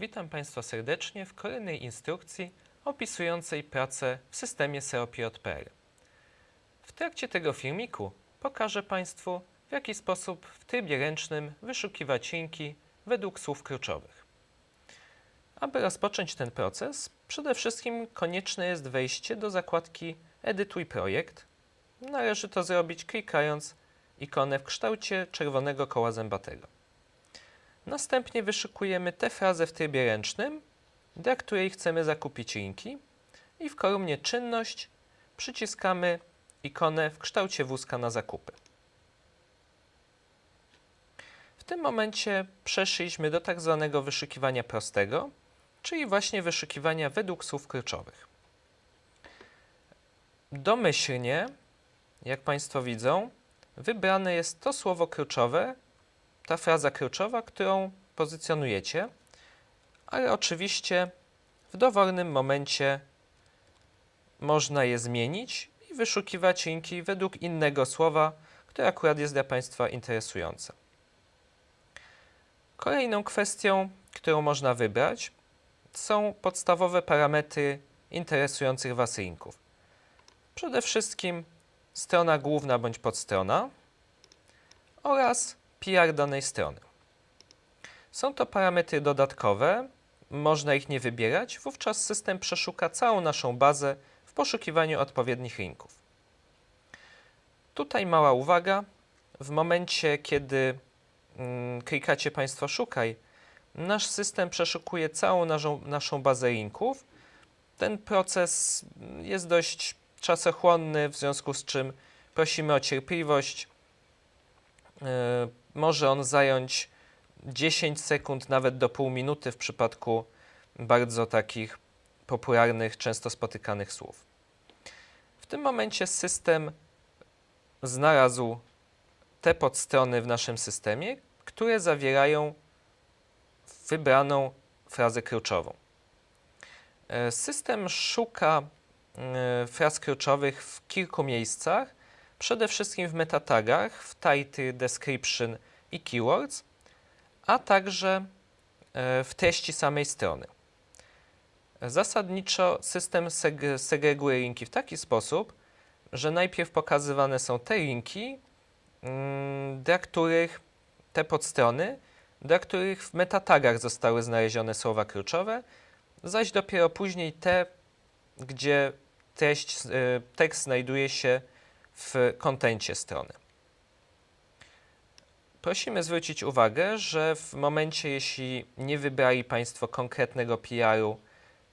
Witam Państwa serdecznie w kolejnej instrukcji opisującej pracę w systemie SEOPJ.pl. W trakcie tego filmiku pokażę Państwu, w jaki sposób w trybie ręcznym wyszukiwać linki według słów kluczowych. Aby rozpocząć ten proces, przede wszystkim konieczne jest wejście do zakładki Edytuj projekt. Należy to zrobić klikając ikonę w kształcie czerwonego koła zębatego. Następnie wyszukujemy tę frazę w trybie ręcznym, dla której chcemy zakupić linki i w kolumnie Czynność przyciskamy ikonę w kształcie wózka na zakupy. W tym momencie przeszliśmy do tak zwanego wyszukiwania prostego, czyli właśnie wyszukiwania według słów kluczowych. Domyślnie, jak Państwo widzą, wybrane jest to słowo kluczowe, ta fraza kluczowa, którą pozycjonujecie, ale oczywiście w dowolnym momencie można je zmienić i wyszukiwać linki według innego słowa, które akurat jest dla Państwa interesujące. Kolejną kwestią, którą można wybrać, są podstawowe parametry interesujących Was linków. Przede wszystkim strona główna bądź podstrona oraz PR danej strony. Są to parametry dodatkowe, można ich nie wybierać, wówczas system przeszuka całą naszą bazę w poszukiwaniu odpowiednich linków. Tutaj mała uwaga, w momencie kiedy mm, klikacie Państwo szukaj, nasz system przeszukuje całą naszą, naszą bazę linków. Ten proces jest dość czasochłonny, w związku z czym prosimy o cierpliwość. Yy, może on zająć 10 sekund, nawet do pół minuty w przypadku bardzo takich popularnych, często spotykanych słów. W tym momencie system znalazł te podstrony w naszym systemie, które zawierają wybraną frazę kluczową. E, System szuka e, fraz kluczowych w kilku miejscach, przede wszystkim w metatagach, w title, description i keywords, a także e, w treści samej strony. Zasadniczo system seg- segreguje linki w taki sposób, że najpierw pokazywane są te linki, mm, dla których te podstrony, dla których w metatagach zostały znalezione słowa kluczowe, zaś dopiero później te, gdzie treść, y, tekst znajduje się w kontencie strony. Prosimy zwrócić uwagę, że w momencie, jeśli nie wybrali Państwo konkretnego PR-u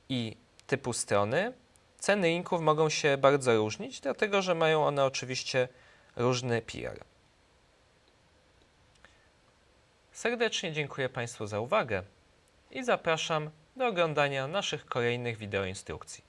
i typu strony, ceny linków mogą się bardzo różnić, dlatego że mają one oczywiście różny PR. Serdecznie dziękuję Państwu za uwagę i zapraszam do oglądania naszych kolejnych wideoinstrukcji.